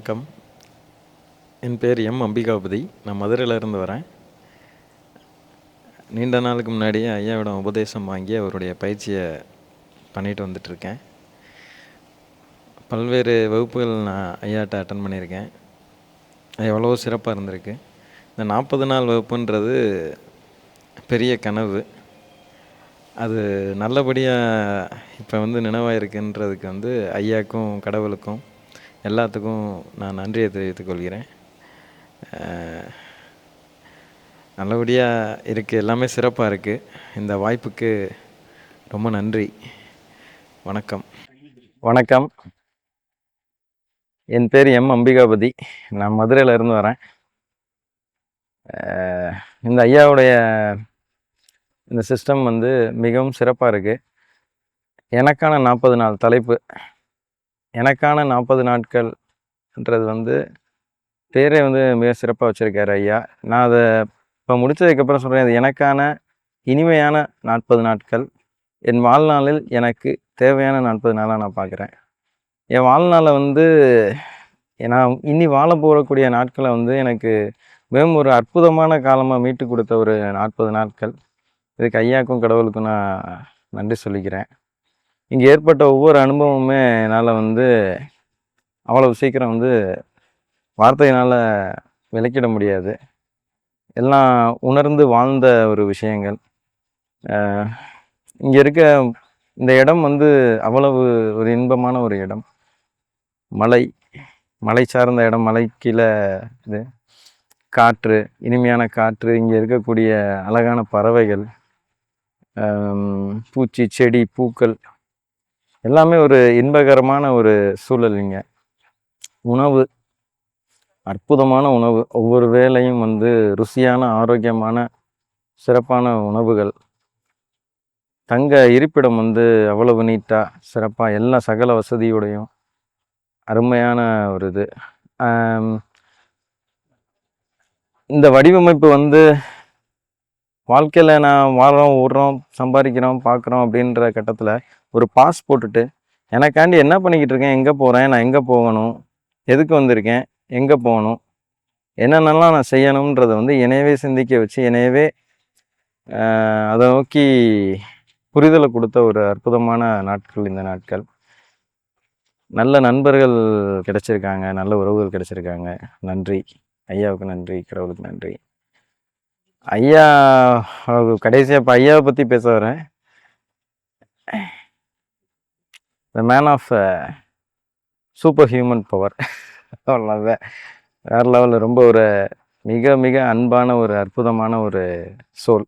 வணக்கம். என் பேர் எம். அம்பிகாபதி. நான் மதுரையிலேருந்து வரேன். நீண்ட நாளுக்கு முன்னாடியே ஐயாவிடம் உபதேசம் வாங்கி அவருடைய பயிற்சியை பண்ணிட்டு வந்துட்டுருக்கேன். பல்வேறு வகுப்புகள் நான் ஐயாட்ட அட்டன் பண்ணியிருக்கேன். அது சிறப்பாக இருந்திருக்கு. இந்த நாற்பது நாள் வகுப்புன்றது பெரிய கனவு. அது நல்லபடியாக இப்போ வந்து நினைவாயிருக்குன்றதுக்கு வந்து ஐயாக்கும் கடவுளுக்கும் எல்லாத்துக்கும் நான் நன்றியை தெரிவித்துக் கொள்கிறேன். நல்லபடியாக இருக்குது எல்லாமே சிறப்பாக இருக்குது இந்த வாய்ப்புக்கு ரொம்ப நன்றி. வணக்கம். வணக்கம். என் பேர் எம். அம்பிகாபதி. நான் மதுரையில இருந்து வரேன். இந்த ஐயாவுடைய இந்த சிஸ்டம் வந்து மிகவும் சிறப்பாக இருக்குது எனக்கான நாற்பது நாள் தலைப்பு. எனக்கான நாற்பது நாட்கள்ன்றது வந்து பேரே வந்து மிக சிறப்பாக வச்சுருக்காரு ஐயா. நான் அதை இப்போ முடிச்சதுக்கப்புறம் சொல்கிறேன் அது எனக்கான இனிமையான நாற்பது நாட்கள். என் வாழ்நாளில் எனக்கு தேவையான நாற்பது நாளாக நான் பார்க்குறேன் என் வாழ்நாளை வந்து நான் இனி வாழ போகக்கூடிய நாட்களை வந்து எனக்கு மேம் ஒரு அற்புதமான காலமாக மீட்டு கொடுத்த ஒரு நாற்பது நாட்கள். இதுக்கு ஐயாக்கும் கடவுளுக்கும் நான் நன்றி சொல்லிக்கிறேன். இங்கே ஏற்பட்ட ஒவ்வொரு அனுபவமுமே என்னால் வந்து அவ்வளவு சீக்கிரம் வந்து வார்த்தையினால் விளக்கிட முடியாது. எல்லாம் உணர்ந்து வாழ்ந்த ஒரு விஷயங்கள். இங்கே இருக்க இந்த இடம் வந்து அவ்வளவு ஒரு இன்பமான ஒரு இடம். மலை மலை சார்ந்த இடம் மலை கீழே இது காற்று இனிமையான காற்று இங்கே இருக்கக்கூடிய அழகான பறவைகள் பூச்சி செடி பூக்கள் எல்லாமே ஒரு இன்பகரமான ஒரு சூழல் இங்கே உணவு அற்புதமான உணவு. ஒவ்வொரு வேளையும் வந்து ருசியான ஆரோக்கியமான சிறப்பான உணவுகள். தங்க இருப்பிடம் வந்து அவ்வளவு நீட்டாக சிறப்பாக எல்லா சகல வசதியோடையும் அருமையான ஒரு இது. இந்த வடிவமைப்பு வந்து வாழ்க்கையில் நான் வாழ்கிறோம் ஓடுறோம் சம்பாதிக்கிறோம் பார்க்குறோம் அப்படின்ற கட்டத்தில் ஒரு பாஸ் போட்டுட்டு எனக்காண்டி என்ன பண்ணிக்கிட்டு இருக்கேன்? எங்கே போகிறேன் நான் எங்கே போகணும்? எதுக்கு வந்திருக்கேன்? எங்கே போகணும்? என்னென்னலாம் நான் செய்யணுன்றதை வந்து என்னையவே சிந்திக்க வச்சு என்னையவே அதை நோக்கி புரிதலை கொடுத்த ஒரு அற்புதமான நாட்கள் இந்த நாட்கள். நல்ல நண்பர்கள் கிடைச்சிருக்காங்க நல்ல உறவுகள் கிடைச்சிருக்காங்க. நன்றி. ஐயாவுக்கு நன்றி கடவுளுக்கு நன்றி. ஐயா கடைசியாக இப்போ ஐயாவை பற்றி பேச வரேன் the man of super human power அவ்வளோதான் வேறு லெவலில் ரொம்ப ஒரு மிக மிக அன்பான ஒரு அற்புதமான ஒரு சோல்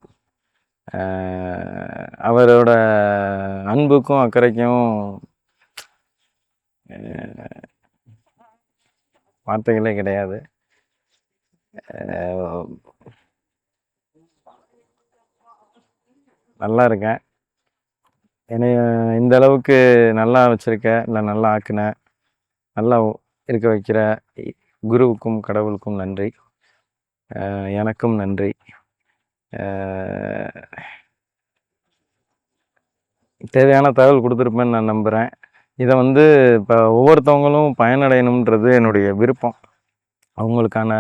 அவரோட அன்புக்கும் அக்கறைக்கும் வார்த்தைகளே கிடையாது. நல்லா இருக்கேன் என்னைய இந்த அளவுக்கு நல்லா வச்சுருக்க இல்லை நல்லா ஆக்கின நல்லா இருக்க வைக்கிற குருவுக்கும் கடவுளுக்கும் நன்றி. எனக்கும் நன்றி. தேவையான தகவல் கொடுத்துருப்பேன்னு நான் நம்புகிறேன் இதை வந்து இப்போ ஒவ்வொருத்தவங்களும் பயனடையணுன்றது என்னுடைய விருப்பம். அவங்களுக்கான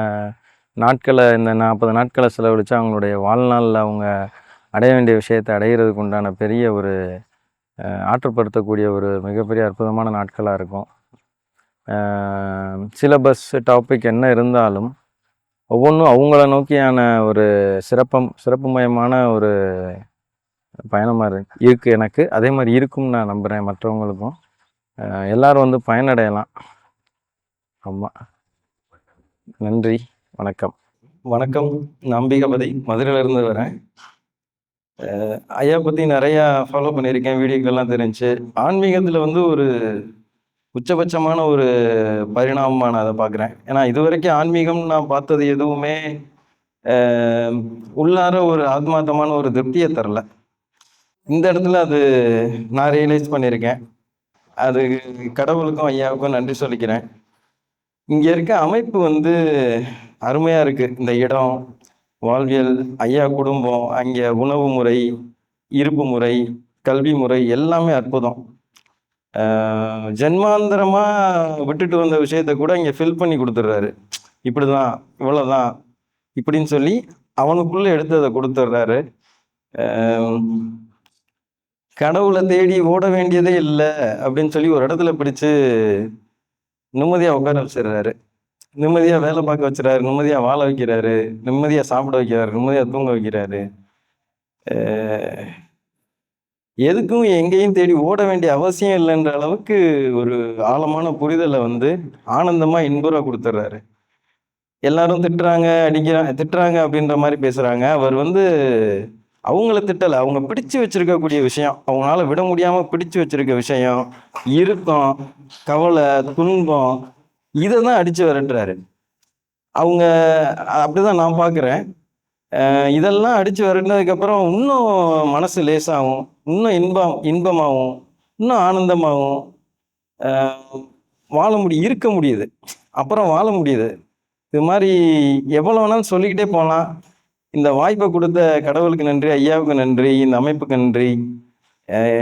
நாட்களை இந்த நாற்பது நாட்களை செலவழித்து அவங்களுடைய வாழ்நாளில் அவங்க அடைய வேண்டிய விஷயத்தை அடையிறதுக்கு உண்டான பெரிய ஒரு ஆற்றுப்படுத்தக்கூடிய ஒரு மிகப்பெரிய அற்புதமான நாட்களாக இருக்கும். சிலபஸ் டாபிக் என்ன இருந்தாலும் ஒவ்வொன்றும் அவங்கள நோக்கியான ஒரு சிறப்பம் சிறப்புமயமான ஒரு பயணமாக இருக்கு இருக்கு எனக்கு. அதே மாதிரி இருக்கும்னு நான் நம்புகிறேன் மற்றவங்களுக்கும். எல்லோரும் எல்லாரும் வந்து பயனடையலாம். ஆமாம் நன்றி. வணக்கம். வணக்கம். நான் அம்பிகாபதி மதுரையிலேருந்து வரேன். ஐயா பற்றி நிறையா ஃபாலோ பண்ணியிருக்கேன் வீடியோக்கள்லாம் தெரிஞ்சு. ஆன்மீகத்தில் வந்து ஒரு உச்சபட்சமான ஒரு பரிணாமமாக நான் அதை பார்க்குறேன். ஏன்னா இது வரைக்கும் ஆன்மீகம் நான் பார்த்தது எதுவுமே உள்ளார ஒரு ஆத்மார்த்தமான ஒரு திருப்தியை தரல. இந்த இடத்துல அது நான் ரியலைஸ் பண்ணியிருக்கேன். அது கடவுளுக்கும் ஐயாவுக்கும் நன்றி சொல்லிக்கிறேன். இங்கே இருக்க அமைப்பு வந்து அருமையாக இருக்குது இந்த இடம் வாழ்வியல் ஐயா குடும்பம் அங்கே உணவு முறை இருப்பு முறை கல்வி முறை எல்லாமே அற்புதம். ஜென்மாந்திரமாக விட்டுட்டு வந்த விஷயத்த கூட இங்கே ஃபில் பண்ணி கொடுத்துட்றாரு இப்படி தான் இவ்வளோதான் இப்படின்னு சொல்லி அவனுக்குள்ளே எடுத்து அதை கொடுத்துட்றாரு கடவுளை தேடி ஓட வேண்டியதே இல்லை அப்படின்னு சொல்லி ஒரு இடத்துல பிடிச்சு நிம்மதியாக உட்கார வச்சிடுறாரு நிம்மதியா வேலை பார்க்க வச்சுறாரு நிம்மதியா வாழ வைக்கிறாரு நிம்மதியா சாப்பிட வைக்கிறாரு நிம்மதியா தூங்க வைக்கிறாரு. எதுக்கும் எங்கேயும் தேடி ஓட வேண்டிய அவசியம் இல்லைன்ற அளவுக்கு ஒரு ஆழமான புரிதலை வந்து ஆனந்தமா இன்புறா கொடுத்துட்றாரு எல்லாரும் திட்டுறாங்க அடிக்கிறாங்க திட்டுறாங்க அப்படின்ற மாதிரி பேசுறாங்க. அவர் வந்து அவங்கள திட்டலை அவங்க பிடிச்சு வச்சிருக்கக்கூடிய விஷயம் அவங்களால விட முடியாம பிடிச்சு வச்சிருக்க விஷயம் இறுக்கம் கவலை துன்பம் இதை தான் அடித்து விரட்டுறாரு. அவங்க அப்படிதான் நான் பார்க்குறேன் இதெல்லாம் அடித்து விரட்டினதுக்கப்புறம் இன்னும் மனசு லேசாகும் இன்னும் இன்பம் இன்பமாகும் இன்னும் ஆனந்தமாகும். வாழ முடியும் இருக்க முடியுது. அப்புறம் வாழ முடியுது. இது மாதிரி எவ்வளோ வேணாலும் சொல்லிக்கிட்டே போகலாம் இந்த வாய்ப்பை கொடுத்த கடவுளுக்கு நன்றி ஐயாவுக்கு நன்றி இந்த அமைப்புக்கு நன்றி.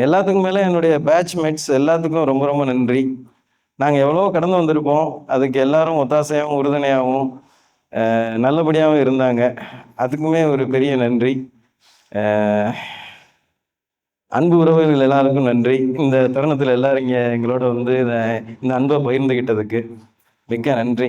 எல்லாத்துக்கும் மேலே என்னுடைய பேட்ச் மேட்ஸ் எல்லாத்துக்கும் ரொம்ப ரொம்ப நன்றி. நாங்கள் எவ்வளோ கடந்து வந்திருப்போம் அதுக்கு எல்லாரும் ஒத்தாசையாகவும் உறுதுணையாகவும் நல்லபடியாகவும் இருந்தாங்க. அதுக்குமே ஒரு பெரிய நன்றி. அன்பு உறவுகள் எல்லாருக்கும் நன்றி. இந்த தருணத்தில் எல்லாரும் இங்கே எங்களோட வந்து இந்த அன்பை பகிர்ந்துக்கிட்டதுக்கு மிக்க நன்றி.